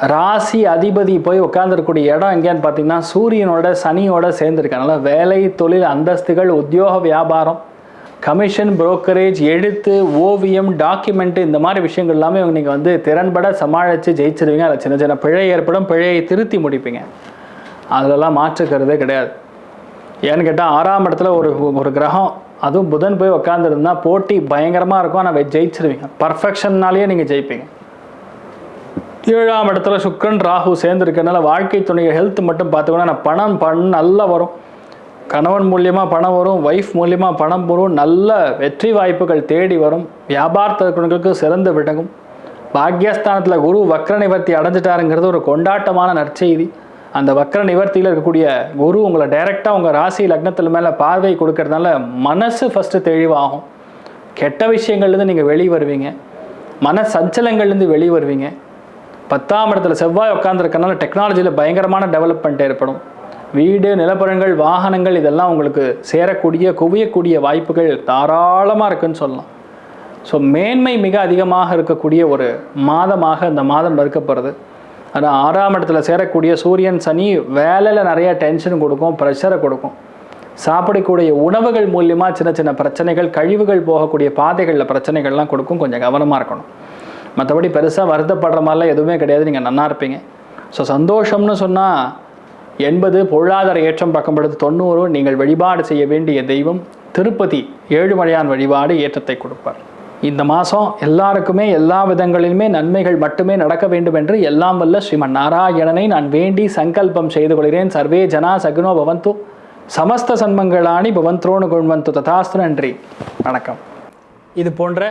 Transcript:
ராசி அதிபதி போய் உட்காந்துருக்கூடிய இடம் எங்கேன்னு பார்த்தீங்கன்னா சூரியனோட சனியோட சேர்ந்துருக்கனால வேலை தொழில் அந்தஸ்துகள் உத்தியோக வியாபாரம் கமிஷன் புரோக்கரேஜ் எழுத்து ஓவியம் டாக்குமெண்ட்டு இந்த மாதிரி விஷயங்கள் எல்லாமே நீங்கள் வந்து திறன்பட சமாளித்து ஜெயிச்சிருவீங்க. அதில் சின்ன சின்ன பிழை ஏற்படும். பிழையை திருத்தி முடிப்பீங்க. அதிலெல்லாம் மாற்றுக்கிறதே கிடையாது. ஏன்னு கேட்டால் ஆறாம் இடத்துல ஒரு ஒரு கிரகம் அதுவும் புதன் போய் உட்காந்துருந்தா போட்டி பயங்கரமாக இருக்கும். ஆனால் ஜெயிச்சிருவீங்க. பர்ஃபெக்ஷன்னாலேயே நீங்கள் ஜெயிப்பீங்க. ஏழாம் இடத்துல சுக்கரன் ராகு சேர்ந்துருக்கனால வாழ்க்கை துணையை ஹெல்த் மட்டும் பார்த்துக்கோன்னா நான் பணம் பண் நல்லா வரும். கணவன் மூலியமாக பணம் வரும் ஒய்ஃப் மூலியமாக பணம் வரும் நல்ல வெற்றி வாய்ப்புகள் தேடி வரும். வியாபாரத்திற்கு சிறந்து விடங்கும் பாக்யஸ்தானத்தில் குரு வக்ர நிவர்த்தி அடைஞ்சிட்டாருங்கிறது ஒரு கொண்டாட்டமான நற்செய்தி. அந்த வக்ர நிவர்த்தியில் இருக்கக்கூடிய குரு உங்களை டைரெக்டாக உங்கள் ராசி லக்னத்தில் மேலே பார்வை கொடுக்கறதுனால மனசு ஃபஸ்ட்டு தெளிவாகும். கெட்ட விஷயங்கள்லேருந்து நீங்கள் வெளியே வருவீங்க மன சஞ்சலங்கள்லேருந்து வெளியே வருவீங்க பத்தாம் இடத்துல செவ்வாய் உட்காந்துருக்கனால டெக்னாலஜியில் பயங்கரமான டெவலப்மெண்ட் ஏற்படும். வீடு நிலப்பரங்கள் வாகனங்கள் இதெல்லாம் உங்களுக்கு சேரக்கூடிய குவியக்கூடிய வாய்ப்புகள் தாராளமாக இருக்குன்னு சொல்லலாம். ஸோ மேன்மை மிக அதிகமாக இருக்கக்கூடிய ஒரு மாதமாக இந்த மாதம் இருக்கப்படுறது ஆனால் ஆறாம் இடத்துல சேரக்கூடிய சூரியன் சனி வேலையில் நிறைய டென்ஷன் கொடுக்கும் ப்ரெஷரை கொடுக்கும். சாப்பிடக்கூடிய உணவுகள் மூலியமாக சின்ன சின்ன பிரச்சனைகள் கழிவுகள் போகக்கூடிய பாதைகளில் பிரச்சனைகள்லாம் கொடுக்கும். கொஞ்சம் கவனமாக இருக்கணும். மற்றபடி பெருசாக வருத்தப்படுற மாதிரிலாம் எதுவுமே கிடையாது. நீங்கள் நன்னா இருப்பீங்க. ஸோ சந்தோஷம்னு சொன்னால் எண்பது பொருளாதார ஏற்றம் பக்கம்படுது தொண்ணூறு நீங்கள் வழிபாடு செய்ய வேண்டிய தெய்வம் திருப்பதி ஏழுமலையான் வழிபாடு ஏற்றத்தை கொடுப்பார். இந்த மாதம் எல்லாருக்குமே எல்லா விதங்களிலுமே நன்மைகள் மட்டுமே நடக்க வேண்டும் என்று எல்லாம் வல்ல ஸ்ரீமன் நாராயணனை நான் வேண்டி சங்கல்பம் செய்து கொள்கிறேன். சர்வே ஜனா சகுனோ பவந்து. சமஸ்த சன்மங்களானி பவந்த்ரோனு குண்வந்து. ததாஸ்து நன்றி. வணக்கம். இது போன்ற